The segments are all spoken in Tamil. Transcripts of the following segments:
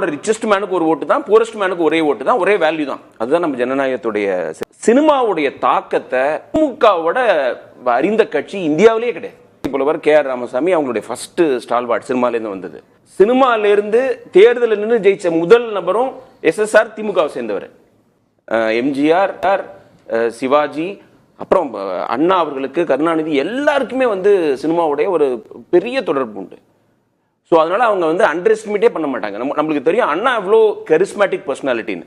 திமுகவோட ரிச்சஸ்ட் மேனுக்கு ஒரு ஓட்டு தான் புவரஸ்ட் மேனுக்கு ஒரே ஓட்டு தான் ஒரே வேல்யூ தான். அதுதான் நம்ம ஜனநாயகத்துடைய சினிமாவுடைய தாக்கத்தை திமுகவோட அறிந்த கட்சி இந்தியாவிலேயே கிடையாது. புலவர் கே ஆர் ராமசாமி அவங்களுடைய ஃபர்ஸ்ட் ஸ்டால்வார்ட் சினிமாலேருந்து வந்தது. சினிமாலேருந்து தேர்தலில் நின்று ஜெயிச்ச முதல் நபரும் எஸ்எஸ்ஆர் திமுகவை சேர்ந்தவர். எம்ஜிஆர் சிவாஜி அப்புறம் அண்ணா அவர்களுக்கு கருணாநிதி எல்லாருக்குமே வந்து சினிமாவுடைய ஒரு பெரிய தொடர்பு உண்டு. ஸோ அதனால அவங்க வந்து அண்டர் எஸ்டிமேட்டே பண்ண மாட்டாங்க. நம்ம நம்மளுக்கு தெரியும் அண்ணா எவ்வளோ கரிஸ்மேட்டிக் பர்சனாலிட்டின்னு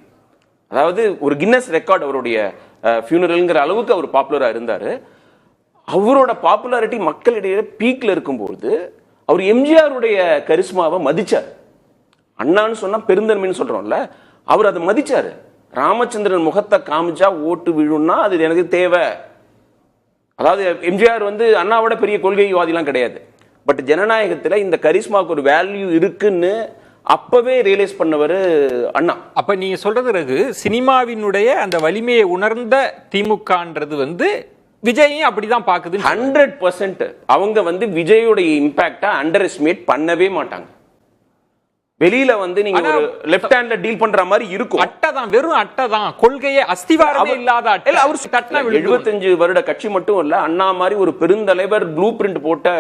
அதாவது ஒரு கின்னஸ் ரெக்கார்ட் அவருடைய ஃபியூனரலுங்கிற அளவுக்கு அவர் பாப்புலராக இருந்தார். அவரோட பாப்புலாரிட்டி மக்களிடையே பீக்கில் இருக்கும்போது அவர் எம்ஜிஆருடைய கரிஸ்மாவை மதிச்சார். அண்ணான்னு சொன்னால் பெருந்தன்மைன்னு சொல்கிறோம்ல அவர் அதை மதித்தார் ராமச்சந்திரன் முகத்தை காமிச்சா ஓட்டு விழுன்னா அது எனக்கு தேவை. அதாவது எம்ஜிஆர் வந்து அண்ணாவோட பெரிய கொள்கைவாதிலாம் கிடையாது. பட் ஜனநாயகத்துல இந்த கரிஸ்மாவுக்கு ஒரு வேல்யூ இருக்குன்னு அப்பவே ரியலைஸ் பண்ணவர் அண்ணா. அப்ப நீங்க சொல்றது ரகு சினிமாவினுடைய அந்த வலிமையை உணர்ந்த திமுகன்றது வந்து விஜயும் அப்படிதான் பாக்குது ஹண்ட்ரட் பர்சன்ட் அவங்க வந்து விஜயோடைய இம்பாக்டை அண்டர் எஸ்டிமேட் பண்ணவே மாட்டாங்க. வெளியில வந்து நீங்க ஒரு லெஃப்ட் ஹேண்ட்ல டீல் பண்ற மாதிரி இருக்கும். அட்டை தான் வெறும் அட்டை தான் கொள்கையே அஸ்திவாரமே இல்லாத அட்டை. அவர் தட்டினா. 75 வருட கட்சி மட்டும் இல்ல அண்ணா மாதிரி ஒரு பெருந்தலைவர் ப்ளூ பிரிண்ட் போட்ட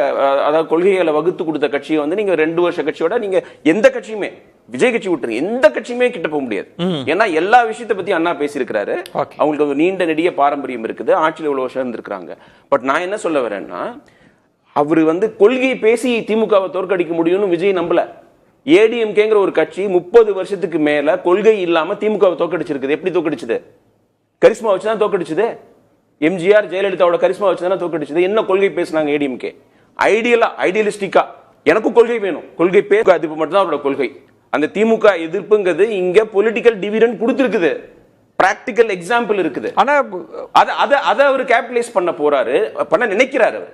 அதாவது கொள்கைகளை வகுத்து கொடுத்த கட்சியை வந்து நீங்க ரெண்டு வருஷ கட்சியோட நீங்க எந்த கட்சியுமே விஜய் கட்சி விட்டுருங்க எந்த கட்சியுமே கிட்ட போக முடியாது. ஏன்னா எல்லா விஷயத்தை பத்தி அண்ணா பேசியிருக்கிறாரு. அவங்களுக்கு ஒரு நீண்ட நெடிய பாரம்பரியம் இருக்குது ஆட்சியில் இவ்வளவு வருஷம் இருந்திருக்கிறாங்க. பட் நான் என்ன சொல்ல வரேன்னா அவர் வந்து கொள்கையை பேசி திமுகவை தோற்கடிக்க முடியும்னு விஜய் நம்பல. ஏடிஎம்கேங்கிற ஒரு கட்சி முப்பது வருஷத்துக்கு மேல கொள்கை இல்லாம திமுகவை தோற்கடிச்சிருக்குது எப்படி தோற்கடிச்சது கரிஸ்மா வச்சு தான் தோக்கடிச்சது? எம்ஜிஆர் ஜெயலலிதாவோட கரிஸ்மா வச்சு தானே தோக்கடிச்சது. என்ன கொள்கை பேசுனாங்க ஏடிஎம்கே? ஐடியலா ஐடியலிஸ்டிக்கா எனக்கும் கொள்கை வேணும். கொள்கை பேச அது மட்டும் தான் அவரோட கொள்கை. அந்த திமுக எதிர்ப்புங்கிறது இங்க பொலிட்டிக்கல் டிவிடன் கொடுத்துருக்குது. பிராக்டிக்கல் எக்ஸாம்பிள் இருக்குது. ஆனா அத அத அவர் கேபிட்டலைஸ் பண்ண போறாரு. பண்ண நினைக்கிறாரு அவர்.